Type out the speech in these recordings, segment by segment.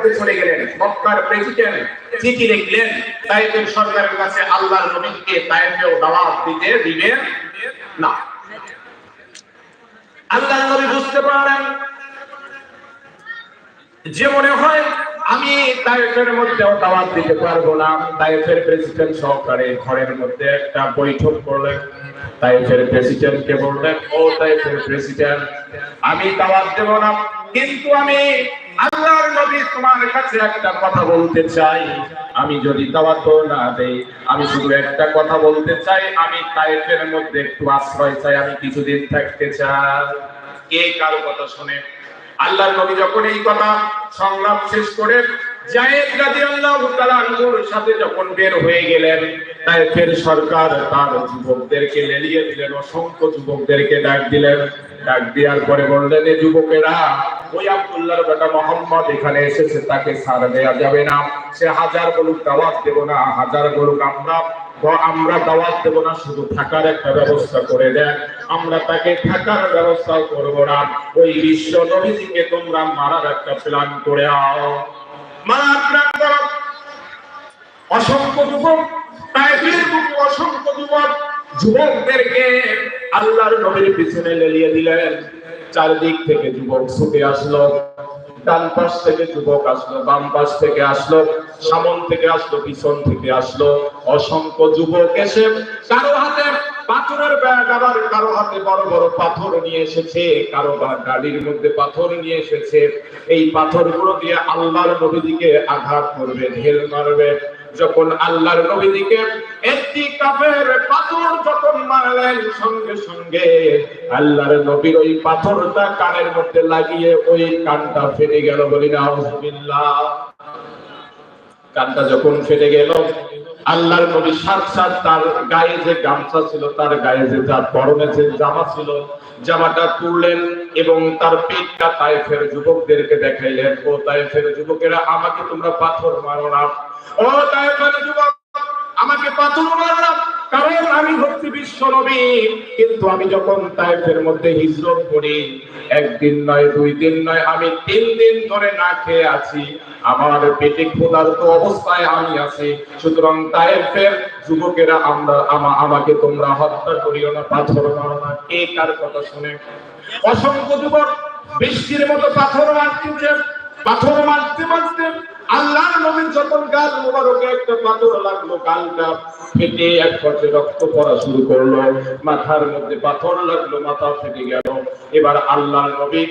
মধ্যে চলে গেলেন, মক্কার প্রেসিডেন্ট চিঠি লিখলেন, তাইফের সরকারের কাছে আল্লাহর নবীকে তাইফেও দাওয়াত দিতে দিবেন না। আল্লাহর নবী বুঝতে পারেন যে মনে হয় আমি তাইফের মধ্যেও দাওয়াত দিতে পারব না। তাইফের প্রেসিডেন্ট সহকারে ঘরের মধ্যে একটা বৈঠক করলেন। তাইফের প্রেসিডেন্টকে বললেন, ও তাইফের প্রেসিডেন্ট আমি দাওয়াত দেব না। কিন্তু আমি আল্লাহর নবী তোমার কাছে একটা কথা বলতে চাই। আমি যদি দাওয়াত না দেই, আমি শুধু একটা কথা বলতে চাই, আমি তাইফের মধ্যে একটু আশ্রয় চাই, আমি কিছুদিন থাকতে চাই। কে কার কথা শুনে? আল্লাহর নবী যখন এই কথা সংলাপ শেষ করে জায়েদ রাদিয়াল্লাহু তাআলা আনহুর সাথে যখন বের হয়ে গেলেন, তাই ফের সরকার তার যুবকদেরকে লেলিয়ে দিলেন, অসংখ্য যুবকদেরকে ডাক দিলেন। ডাক দেওয়ার পরে বললেন এই যুবকেরা, ওই আব্দুল্লাহর বেটা মোহাম্মদ এখানে এসেছে, তাকে ছাড় দেওয়া যাবে না। সে হাজার বলুক দাওয়াত দেব না, হাজার বলুক আমরা আমরা দাওয়াত দেব না, শুধু থাকার একটা ব্যবস্থা করে দেন। আমরা তাকে থাকার ব্যবস্থা করব না। ওই বিশ্ব নবীজিকে তোমরা মারার একটা প্ল্যান করে আও। মারার অসংখ্য যুবক অসংখ্য যুবক, যুবকদেরকে আল্লাহর নবীর পিছনে লেলিয়ে দিলেন। চারদিক থেকে যুবক ছুটে আসলো। ডান পাশ থেকে যুবক আসলো, বাম পাশ থেকে আসলো। সামন থেকে আসলো, পিছন থেকে আসলো। অসংখ্য যুবক এসে কারও হাতে পাথরের ব্যাগ, আবার কারও হাতে বড় বড় পাথর নিয়ে এসেছে, কারও বা গাড়ির মধ্যে পাথর নিয়ে এসেছে। এই পাথরগুলো দিয়ে আল্লাহর নবীজিকে আঘাত করবে, ঢেল মারবে। যখন আল্লাহর নবীজিকে একটি কাফের পাথর যখন মারলেন, সঙ্গে সঙ্গে আল্লাহর নবীর ওই পাথরটা কানের মধ্যে লাগিয়ে ওই কানটা ফেটে গেল বলি না কানটা যখন ফেটে গেল, আল্লাহর নবী সাত সাত তার গায়ে যে গামছা ছিল, তার গায়ে যে তার পরনে যে জামা ছিল, জামাটা তুললেন এবং তার পেটটা তাইফের যুবকদেরকে দেখাইলেন, ও তাইফের যুবকেরা, আমাকে তোমরা পাথর মারো না। ও তাইফের যুবক আমাকে পাথর মারো না কারণ আমি হচ্ছি বিশ্ব নবী। কিন্তু আমি যখন তাইফের মধ্যে হিজরত করি, একদিন নয়, দুই দিন নয়, আমি তিন দিন ধরে না খেয়ে আছি। আমার পেটে ক্ষুধার্ত অবস্থায় আমি আছি। সুতরাং তাইফের যুবকেরা, আমরা, আমা, আমাকে তোমরা হত্যা করিও না, পাথর মারো না। কে কার কথা শুনে? অসংখ্য যুবক বৃষ্টির মতো পাথর মারতেছে পাথর মারতে মারতে আল্লাহর নবীর যখন গাল মোবারকে একটা পাথর লাগল, গালটা ফেটে এক পর্যায়ে রক্ত পড়া শুরু করল। মাথার মধ্যে পাথর লাগল, মাথা ফেটে গেল। এবার আল্লাহর নবী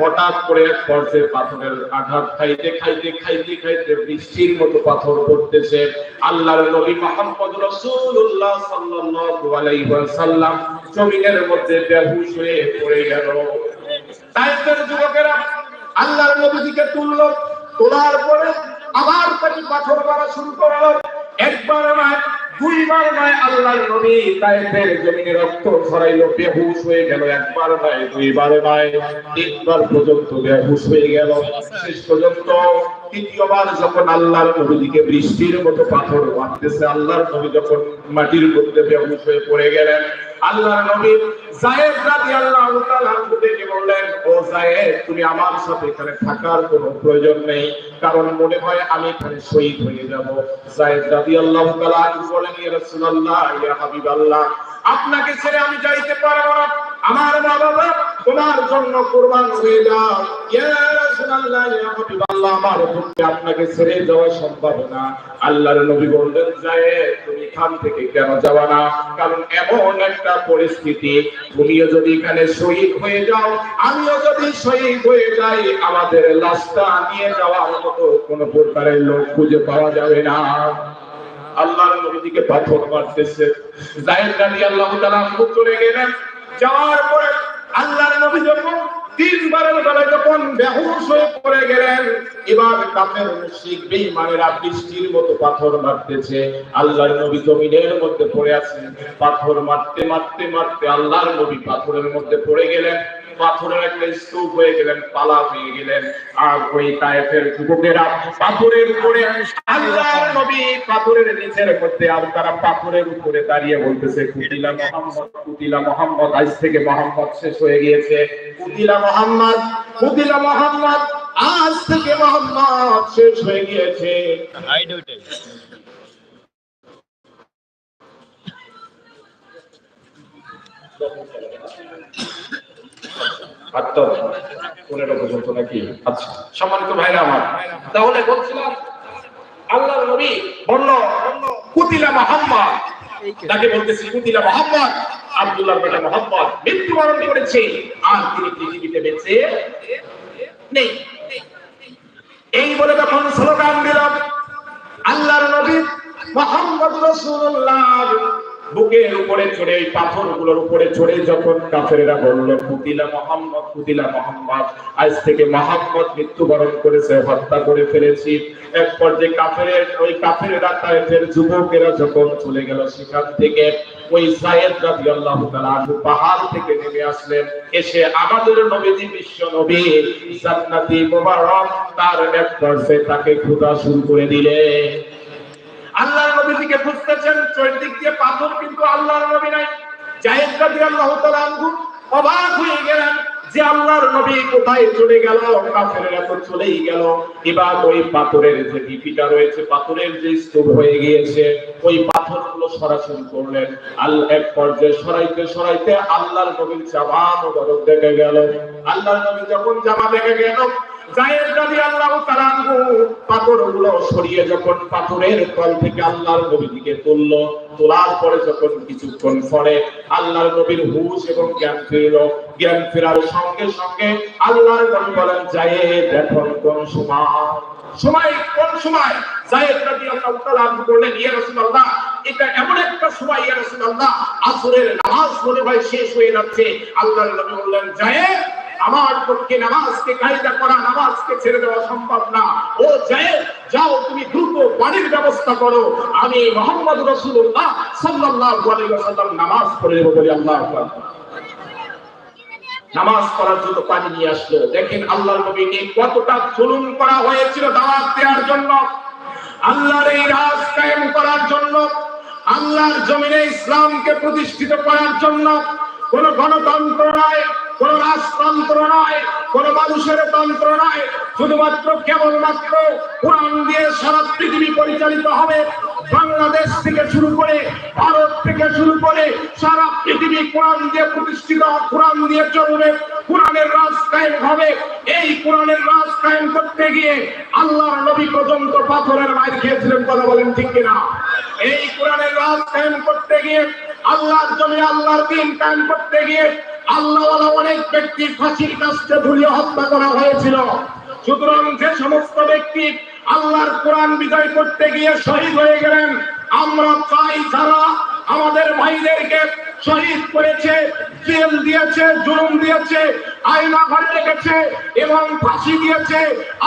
হঠাৎ করে এক পর্যায়ে পাথরের আঘাত খাইতে খাইতে খাইতে খাইতে বৃষ্টির মতো পাথর পড়তেছে। আল্লাহর নবী মুহাম্মদ রাসূলুল্লাহ সাল্লাল্লাহু আলাইহি ওয়াসাল্লাম জমিনের মধ্যে বেহুশ হয়ে পড়ে গেল। তাইফের যুবকেরা আল্লাহর নবীজিকে তুললো, তোলার পরে আবার তাকে পাথর মারা শুরু করল। একবার নয়, দুইবার নয়, আল্লাহর নবী তাইফের জমিনে রক্ত ছড়াইলো, বেহুশ হয়ে গেল। একবার নয়, দুইবার নয়, তিনবার পর্যন্ত বেহুশ হয়ে গেল। শেষ পর্যন্ত তৃতীয়বার যখন আল্লাহর নবীজিকে বৃষ্টির মতো পাথর মারতেছে, আল্লাহর নবী যখন মাটির মধ্যে বেহুশ হয়ে পড়ে গেলেন আল্লাহর নবী জায়েদ রাদিয়াল্লাহু তাআলা ডেকে বললেন, ও জায়েদ, তুমি আমার সাথে এখানে থাকার কোনো প্রয়োজন নেই, কারণ মনে হয় আমি এখানে শহীদ হয়ে যাব। জায়েদ রাদিয়াল্লাহু তাআলা বলেন, ইয়া রাসূলুল্লাহ, ইয়া হাবিবাল্লাহ, আপনাকে ছেড়ে আমি যাইতে পারব না। আমার মা বাবা তোমার জন্য কুরবান হয়ে যাও। ইয়া রাসূলুল্লাহ আমাদের লাশটা নিয়ে যাওয়ার মতো কোন প্রকারের লোক খুঁজে পাওয়া যাবে না। আল্লাহর নবীকে পাথর মারতেছে। জায়েদ রাদিয়াল্লাহু তাআলা গেলেন। যাওয়ার পরে আল্লাহর নবী যখন তিনবারের বেলায় যখন বেহুশ হয়ে পড়ে গেলেন, এবার কাফের মুশরিক বেঈমানেরা বৃষ্টির মতো পাথর মারতেছে। আল্লাহর নবী জমিনের মধ্যে পড়ে আছেন, পাথর মারতে মারতে মারতে আল্লাহর নবী পাথরের মধ্যে পড়ে গেলেন। পাথরের একটা স্তূপ হয়ে গেলেন পালা হয়ে গেলেন। আর ওই তায়েফের যুবকেরা পাথরের উপরে আল্লাহর নবী পাথরের নিচের মধ্যে আর তারা পাথরের উপরে দাঁড়িয়ে বলতেছে কুতিলা মোহাম্মদ কুতিলা মোহাম্মদ। আজ থেকে মোহাম্মদ শেষ হয়ে গিয়েছে। কুতিলা মোহাম্মদ কুতিলা মোহাম্মদ। আজ থেকে মোহাম্মদ শেষ হয়ে গিয়েছে। হাইড ওইটাই আটটা পনেরো পর্যন্ত নাকি? আচ্ছা সম্মানিত ভাইরা আমার, তাহলে বলছিলাম আল্লাহ নবী বলল কুতিলা মোহাম্মদ। তাকে বলতেছি কুতিলা মোহাম্মদ আব্দুল্লাহ বেটা মোহাম্মদ। মৃত্যুবরণ করেছে, আর তিনি পৃথিবীতে বেঁচে নেই। এই বলে তখন স্লোগান দিল আল্লাহর নবী মোহাম্মদ রাসূলুল্লাহ। বুকের উপরে চড়ে, এই পাথরগুলোর উপরে চড়ে যখন কাফেরেরা বলল কুতিলা মোহাম্মদ কুতিলা মোহাম্মদ। আজ থেকে মোহাম্মদ মৃত্যুবরণ করেছে, হত্যা করে ফেলেছি। কাফেরের, ওই কাফেরেরা তায়েফের যুবকেরা যখন চলে গেল সেখান থেকে, ওই পাহাড় থেকে নেমে আসলেন। এসে আমাদের নবীজি, বিশ্ব নবী, জান্নাতি তার এক তাকে খোদা শুরু করে দিলেন। আল্লাহর নবীজিকে খুঁজতেছেন চৈদিক দিয়ে পাথর, কিন্তু আল্লাহর নবী নাই। জায়েদ রাদিয়াল্লাহু তাআলা আনহু অবাক হয়ে গেলেন যে আল্লাহর নবী কোথায় চলে গেল, কাফেরেরা তো চলেই গেল। এবার ওই পাথরের যে লিপিটা রয়েছে, পাথরের যে স্তূপ হয়ে গিয়েছে, ওই পাথরগুলো সরাসরি করলেন। আল্লাহ এক পর্যায়ে সরাইতে সরাইতে আল্লাহর নবীর জামা মোবারক দেখে গেল। আল্লাহর নবী যখন জামা দেখে গেল আল্লাহর নবীর হুশ এবং জ্ঞান ফিরল, জ্ঞান ফেরার সঙ্গে সঙ্গে আল্লাহর নবী বলেন, জায়েদ, এখন কোন সময়? সময়? কোন সময়? জায়েদ রাদিয়াল্লাহু তাআলা বললেন, ইয়া রাসূলুল্লাহ, এটা এমন একটা সময়, ইয়া রাসূলুল্লাহ, আসরের নামাজ মনে হয় শেষ হয়ে যাচ্ছে। আল্লাহর নবী বললেন, জায়েদ আমার পক্ষে নামাজকে কায়দা করা, নামাজকে ছেড়ে দেওয়া সম্ভব না। ও জায়েদ যাও, তুমি দ্রুত পানির ব্যবস্থা করো। আমি মোহাম্মদ রাসূলুল্লাহ সাল্লাল্লাহু আলাইহি ওয়াসাল্লাম নামাজ পড়ে দেব বলে আল্লাহ নামাজ পড়ার জন্য পানি নিয়ে আসলো। দেখেন আল্লাহর নবীকে কতটা জুলুম করা হয়েছিল দাওয়াত দেওয়ার জন্য। আল্লাহর এই রাজ কায়েম করার জন্য। আল্লাহর জমিনে ইসলামকে প্রতিষ্ঠিত করার জন্য। কোন গণতন্ত্র নয় কোন রাজতন্ত্র নয় কোন মানুষের তন্ত্র নয় শুধুমাত্র কেবলমাত্র কোরআন দিয়ে সারা পৃথিবী পরিচালিত হবে। বাংলাদেশ থেকে শুরু করে ভারত থেকে শুরু করে সারা পৃথিবী কোরআন দিয়ে প্রতিষ্ঠিত কোরআন দিয়ে চলবে। কোরআনের রাজ কায়েম হবে। এই কোরআনের রাজ কায়েম করতে গিয়ে আল্লাহর নবী পর্যন্ত পাথরের মায়ের খেয়েছিলেন, কথা বলেন ঠিক কিনা? এই কোরআনের রাজ কায়েম করতে গিয়ে আল্লাহর জমি আল্লাহর দিন কায়েম করতে গিয়ে আল্লাহ অনেক ব্যক্তির ফাঁসির কাছে ধুলিয়ে হত্যা করা হয়েছিল। সুতরাং যে সমস্ত ব্যক্তি আল্লাহর কোরআন বিজয় করতে গিয়ে শহীদ হয়ে গেলেন, আমরা চাই যারা আমাদের ভাইদেরকে শহীদ করেছে, জেল দিয়েছে, জুলুম দিয়েছে, আয়না ঘরে রেখেছে এবং ফাঁসি দিয়েছে।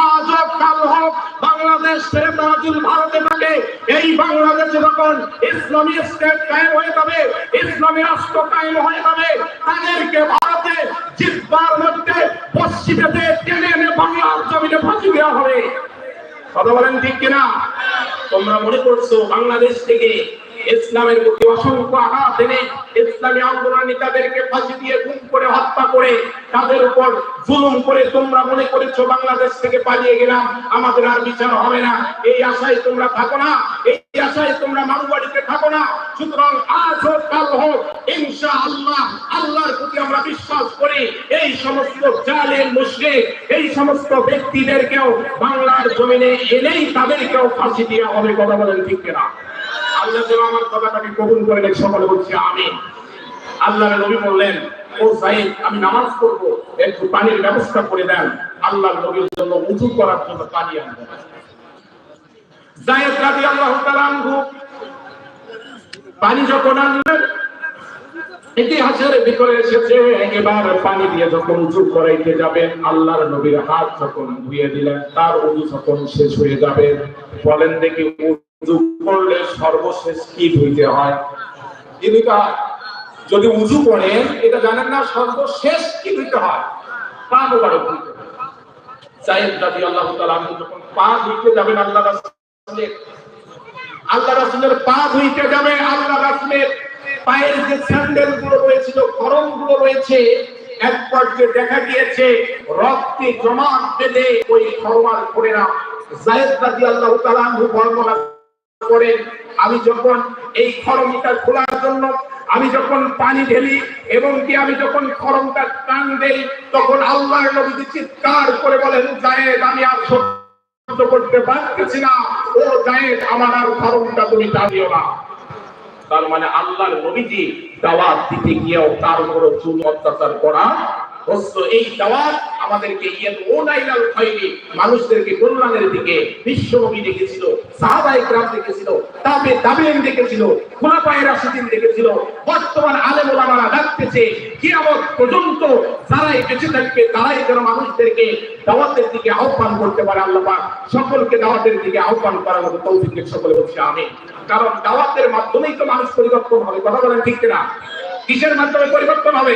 আজও কাল হোক, বাংলাদেশ ছেড়ে যদি ভারতে থাকে। এই বাংলাদেশে যখন ইসলামী স্টেট কায়েম হয়ে যাবে, ইসলামী রাষ্ট্র কায়েম হয়ে যাবে, তাদেরকে ভারতে জিতবার মধ্যে পশ্চিমেতে টেনে এনে বাংলার জমিনে ফাঁসি দেওয়া হবে। কথা বলেন ঠিক কিনা? তোমরা মনে করছ বাংলাদেশ থেকে ইসলামের প্রতি অসংখ্য আঘাত এনে ইসলামী আন্দোলন নেতাদেরকে ফাঁসি দিয়ে গুম করে হত্যা করে তাদের উপর জুলুম করে তোমরা মনে করেছ বাংলাদেশ থেকে পালিয়ে গেলাম, আমাদের আর বিচার হবে না। এই আশায় তোমরা থাকো না, এই আশায় তোমরা মামুবাড়িতে থাকো না। সুতরাং আজ হোক, কাল হোক ইনশা আল্লাহ আল্লাহর প্রতি আমরা বিশ্বাস করি, এই সমস্ত জালেম, মুশরিক, এই সমস্ত ব্যক্তিদেরকেও বাংলার জমিনে এনেই তাদেরকেও ফাঁসি দেওয়া হবে, কথা বলেন ঠিক কিনা? আল্লাহ যেন আমার কথাটাকে কবুল করে নেন সকলে বলছি আমি আল্লাহ নবী বললেন, ও সাইদ আমি নামাজ পড়ব, একটু পানির ব্যবস্থা করে দেন আল্লাহ নবীর জন্য উঁচু করার জন্য পানি আনবেন জায়েদ তাআলা আনহু, পানি যখন আনলেন ইতিহাসের ভিতরে এসেছে, এবার পানি দিয়ে যখন উঁচু করাইতে যাবেন আল্লাহর নবীর হাত যখন ধুয়ে দিলেন, তার উজু যখন শেষ হয়ে যাবে, বলেন দেখি উজু সর্বশেষ হয়? যদি এটা জানেন না, সর্বশেষ হয়? রাদিয়াল্লাহু তাআলা যখন পা ধুইতে যাবেন আল্লাহ আল্লাহ পা ধুইতে যাবে আল্লাহ পায়ের যে স্যান্ডেলগুলো রয়েছিল গরমগুলো রয়েছে, এক পর্যায়ে দেখা গিয়েছে, রক্তে জমা বেঁধে ওই খরমার খোরেরা জায়েদ রাদিয়াল্লাহু তাআলা আনহু বর্ণনা করেন আমি যখন এই খরমটা খোলার জন্য, আমি যখন পানি ঢেলি এবং কি আমি যখন খরমটা টান দেই, তখন আল্লাহর নবী চিৎকার করে বলেন, জায়েদ, আমি আর সহ্য করতে পারতেছি না। ও জায়েদ, আমার আর খরমটা তুমি টানিও না। তার মানে আল্লাহর নবীজি দাওয়াত দিতে গিয়েও তার উপর চুল অত্যাচার করা এই দাওয়াত আমাদেরকে ইয়ে ও নাইলাল খয়রি মানুষদেরকে কল্যাণের দিকে বিশ্বনবী দেখেছিল সাহাবাই গ্রাম দেখেছিল, তাবে তাবেন দেখেছিল, খোলাফায়ে রাশিদিন দেখেছিল। বর্তমান আলেম ওলামারা ডাকতেছে কিয়ামত পর্যন্ত যারাই বেঁচে থাকবে, তারাই যেন মানুষদেরকে দাওয়াতের দিকে আহ্বান করতে পারে আল্লাপা সকলকে দাওয়াতের দিকে আহ্বান করার মতো তৌফিকের সকলে বলছে আমি কারণ দাওয়াতের মাধ্যমেই তো মানুষ পরিবর্তন হবে, কথা বলেন ঠিক না কিসের মাধ্যমে পরিবর্তন হবে?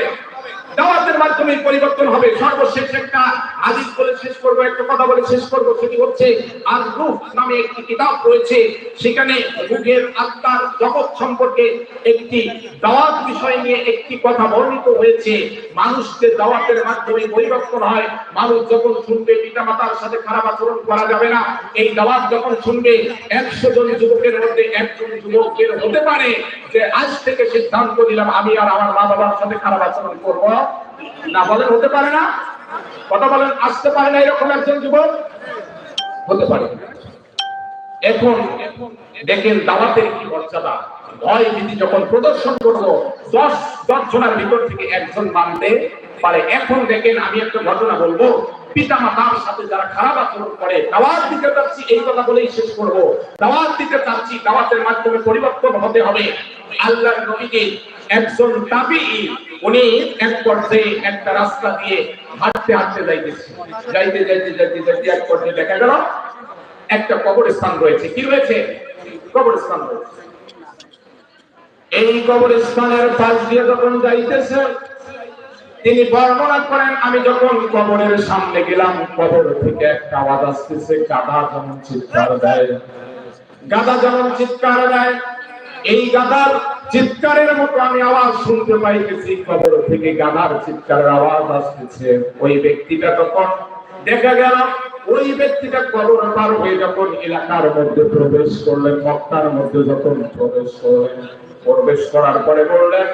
মাধ্যমে পরিবর্তন হবে। সর্বশেষ একটা হাদিস বলে শেষ করব, একটা কথা বলে শেষ করব। সেটি হচ্ছে আর রূহ নামে একটি কিতাব রয়েছে। সেখানে রূহের আত্মার জগৎ সম্পর্কে একটি দাওয়াত বিষয় নিয়ে একটি কথা বর্ণিত হয়েছে। মানুষকে দাওয়াতের মাধ্যমে পরিবর্তন হয়। মানুষ যখন শুনবে পিতা মাতার সাথে খারাপ আচরণ করা যাবে না। এই দাওয়াত যখন শুনবে, একশো জন যুবকের মধ্যে একজন যুবক বের হতে পারে যে, আজ থেকে সিদ্ধান্ত নিলাম, আমি আর আমার মা বাবার সাথে খারাপ আচরণ করব না বলেন, হতে পারে না। কথা বলেন, আসতে পারে না এরকম একজন যুবক? হতে পারে। এখন দেখেন দাওয়াতের কি মর্যাদা। ভয় ভীতি যখন প্রদর্শন করব দশ দশ জনের ভিতর থেকে একজন মানতে পারে। এখন দেখেন আমি একটা ঘটনা বলব। পিতা মাতার সাথে যারা খারাপ আচরণ করে, দাওয়াত দিতে চাচ্ছি, এই কথা বলেই শেষ করব। দাওয়াত দিতে চাচ্ছি, দাওয়াতের মাধ্যমে পরিবর্তন হতে হবে। আল্লাহর নবীকে একজন তাবিঈ উনি এক পর্যায়ে একটা রাস্তা দিয়ে হাঁটতে হাঁটতে যাইতেছে। যাইতে যাইতে যাইতে যাইতে এক পর্যায়ে দেখা গেল, একটা কবরস্থান রয়েছে। কি রয়েছে? কবরস্থান রয়েছে। এই কবরস্থানের পাশ দিয়ে যখন যাইতেছে, তিনি বর্ণনা করেন, আমি যখন কবরের সামনে গেলাম, কবর থেকে একটা আওয়াজ আসতেছে, গাধা যেমন চিৎকার দেয়। গাধা যেমন চিৎকার দেয়। এই গাধার চিৎকারের মতো আমি আওয়াজ শুনতে পাইতেছি, কবর থেকে গাধার চিৎকারের আওয়াজ আসতেছে। ওই ব্যক্তিটা তখন দেখা গেল, ওই ব্যক্তিটা কবর পার হয়ে যখন এলাকার মধ্যে প্রবেশ করলেন মক্কার মধ্যে যখন প্রবেশ করলেন, প্রবেশ করার পরে বললেন,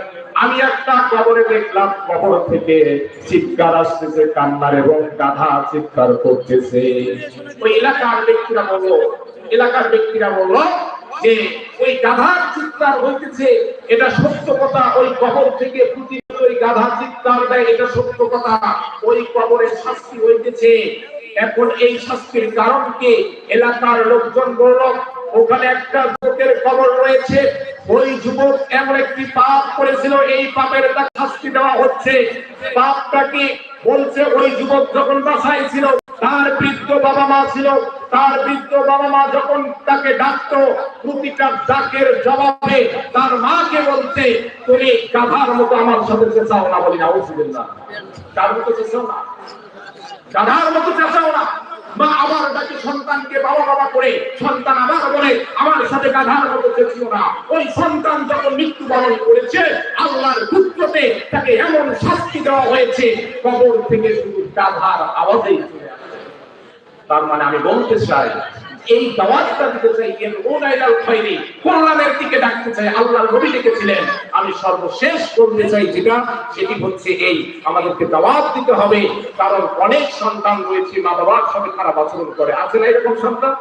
আমি একটা কবরে দেখলাম, কবর থেকে চিৎকার আসতেছে, কান্নার এবং গাধা চিৎকার করতেছে। ওই এলাকার ব্যক্তিরা বলল এলাকার ব্যক্তিরা বলল যে, ওই গাধার চিৎকার হইতেছে, এটা সত্য কথা। ওই কবর থেকে ওই গাধা চিৎকার দেয়, এটা সত্য কথা। ওই কবরের শাস্তি হইতেছে। এখন এই শাস্তির কারণ কি? এলাকার লোকজন বলল, ওখানে একটা যুবকের খবর রয়েছে। ওই যুবক এমন একটি পাপ করেছিল, এই পাপের শাস্তি দেওয়া হচ্ছে। পাপটা কি বলছে, ওই যুবক যখন বাসায় ছিল, তার বৃদ্ধ বাবা মা ছিল, তার বৃদ্ধ বাবা মা যখন তাকে ডাকতো, প্রতিটা ডাকের জবাবে তার মাকে বলতে তুমি গাধার মতো আমার সাথে চেঁচাও না বলি না ওষুধের না তার মতো চেঁচাও না। গাধার মতো চেঁচাও না। মা আবার ডাকে সন্তানকে বাবা বাবা করে, সন্তান আবার বলে, আমার সাথে গাধার মতো চেঁচিও না। ওই সন্তান যখন মৃত্যুবরণ করেছে, আল্লাহর পুত্রতে তাকে এমন শাস্তি দেওয়া হয়েছে, কবর থেকে শুধু গাধার আওয়াজেই তার মানে আমি বলতে চাই, এই দাওয়াতটা দিতে চাই এর ওনাইলাল খৈরি কল্যাণের দিকে ডাকতে চাই, আল্লাহর নবী ডেকেছিলেন। আমি সর্বশেষ করতে চাই যেটা, সেটি হচ্ছে এই। আমাদেরকে দাওয়াত দিতে হবে, কারণ অনেক সন্তান রয়েছে মা বাবার সঙ্গে খারাপ আচরণ করে। আছে না এরকম সন্তান?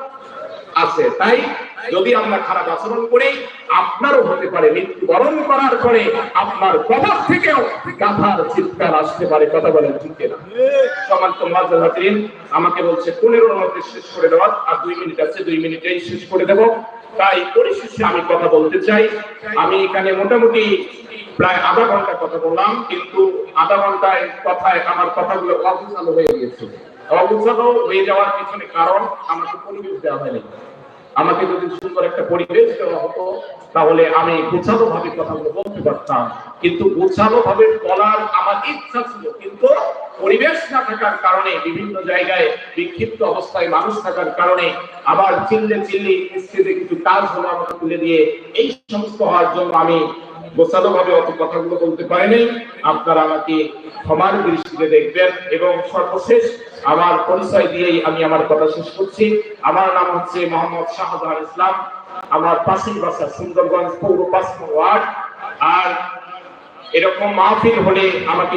আছে। তাই যদি আমরা খারাপ আচরণ করি, আপনারও হতে পারে মৃত্যুবরণ করার পরে আপনার কবর থেকেও গাধার চিৎকার আসতে পারে। কথা বলেন ঠিক না সমান্ত মাঝাতিন আমাকে বলছে পনেরোর মধ্যে শেষ করে দেওয়া, আর দুই মিনিট আছে, দুই মিনিটেই শেষ করে দেব। তাই পরিশেষে আমি কথা বলতে চাই। আমি এখানে মোটামুটি প্রায় আধা ঘণ্টা কথা বললাম, কিন্তু আধা ঘন্টায় কথায় আমার কথাগুলো অগুছালো হয়ে গিয়েছে। অগুছালো হয়ে যাওয়ার পিছনে কারণ আমাকে পরিবেশ দেওয়া হয়নি। আমাকে যদি সুন্দর একটা পরিবেশ দেওয়া হতো, তাহলে আমি গোছালো ভাবে কথাগুলো বলতে পারতাম। কিন্তু গোছালো ভাবে বলার আমার ইচ্ছা ছিল, কিন্তু পরিবেশ না থাকার কারণে, বিভিন্ন জায়গায় বিক্ষিপ্ত অবস্থায় মানুষ থাকার কারণে আবার চিল্লে চিল্লি কিছু কাজ হলো আমাকে তুলে দিয়ে। এই সমস্ত হওয়ার জন্য আমি গোছালো ভাবে অত কথাগুলো বলতে পারেনি। আপনারা আমাকে ক্ষমার দৃষ্টিতে দেখবেন এবং সর্বশেষ আমার পরিচয় দিয়েই আমি আমার কথা শেষ করছি। আমার নাম হচ্ছে মোহাম্মদ শাহজাহান ইসলাম। আমার পাশের বাসা সুন্দরগঞ্জ, পৌর পাঁচ ওয়ার্ড। আর এরকম মাহফিল হলে আমাকে